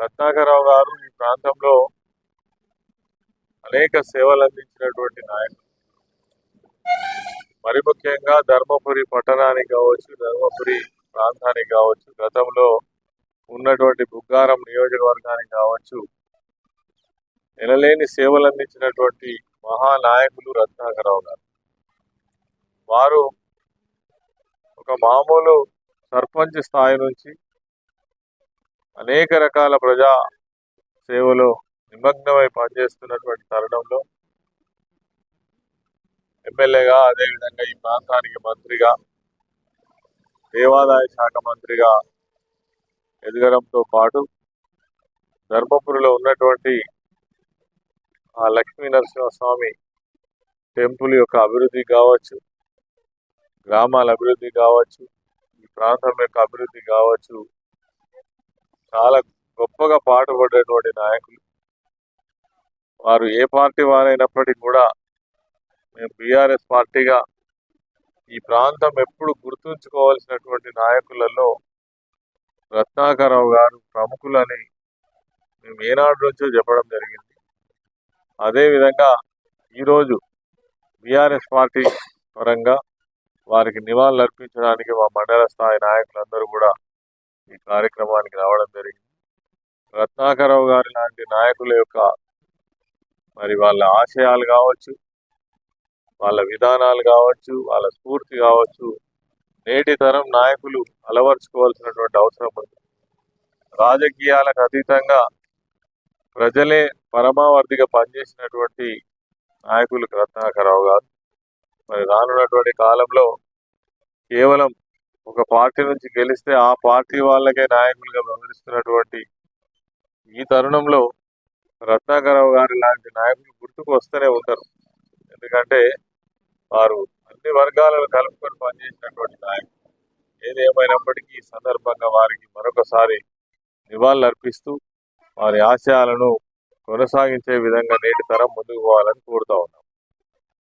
రత్నాకరరావు గారు ఈ ప్రాంతంలో అనేక సేవలు అందించినటువంటి నాయకుడు మరి ముఖ్యంగా ధర్మపురి పట్టణానికి కావచ్చు ధర్మపురి ప్రాంతానికి కావచ్చు గతంలో ఉన్నటువంటి బుగ్గారం నియోజకవర్గానికి కావచ్చు నెలలేని సేవలు అందించినటువంటి మహానాయకులు రత్నాకరరావు గారు. వారు ఒక మామూలు సర్పంచ్ స్థాయి నుంచి అనేక రకాల ప్రజా సేవలో నిమగ్నమై పనిచేస్తున్నటువంటి తరుణంలో ఎమ్మెల్యేగా అదేవిధంగా ఈ ప్రాంతానికి మంత్రిగా దేవాదాయ శాఖ మంత్రిగా ఎదగడంతో పాటు ధర్మపురిలో ఉన్నటువంటి ఆ లక్ష్మీ నరసింహస్వామి టెంపుల్ యొక్క అభివృద్ధి కావచ్చు గ్రామాల అభివృద్ధి కావచ్చు ఈ ప్రాంతం యొక్క అభివృద్ధి కావచ్చు చాలా గొప్పగా పాటుపడేటువంటి నాయకులు. వారు ఏ పార్టీ వారైనప్పటికీ కూడా మేము బీఆర్ఎస్ పార్టీగా ఈ ప్రాంతం ఎప్పుడు గుర్తుంచుకోవాల్సినటువంటి నాయకులలో రత్నాకరరావు గారు ప్రముఖులని మేము ఏనాడు నుంచో చెప్పడం జరిగింది. అదేవిధంగా ఈరోజు బీఆర్ఎస్ పార్టీ పరంగా వారికి నివాళులు అర్పించడానికి మా మండల స్థాయి నాయకులందరూ కూడా ఈ కార్యక్రమానికి రావడం జరిగింది. రత్నాకరావు గారి లాంటి నాయకుల యొక్క మరి వాళ్ళ ఆశయాలు కావచ్చు వాళ్ళ విధానాలు కావచ్చు వాళ్ళ స్ఫూర్తి కావచ్చు నేటి తరం నాయకులు అలవర్చుకోవాల్సినటువంటి అవసరం ఉంది. రాజకీయాలకు అతీతంగా ప్రజలే పరమావర్ధిగా పనిచేసినటువంటి నాయకులు రత్నాకరావు గారు. మరి రానున్నటువంటి కాలంలో కేవలం ఒక పార్టీ నుంచి గెలిస్తే ఆ పార్టీ వాళ్ళకే నాయకులుగా వ్యవహరిస్తున్నటువంటి ఈ తరుణంలో రత్నాకరావు గారి లాంటి నాయకులు గుర్తుకు వస్తూనే ఉంటారు. ఎందుకంటే వారు అన్ని వర్గాలను కలుపుకొని పనిచేసినటువంటి నాయకులు. ఏది ఏమైనప్పటికీ ఈ సందర్భంగా వారికి మరొకసారి నివాళులు అర్పిస్తూ వారి ఆశయాలను కొనసాగించే విధంగా నేటి తరం ముందుకు పోవాలని కోరుతా ఉన్నాం.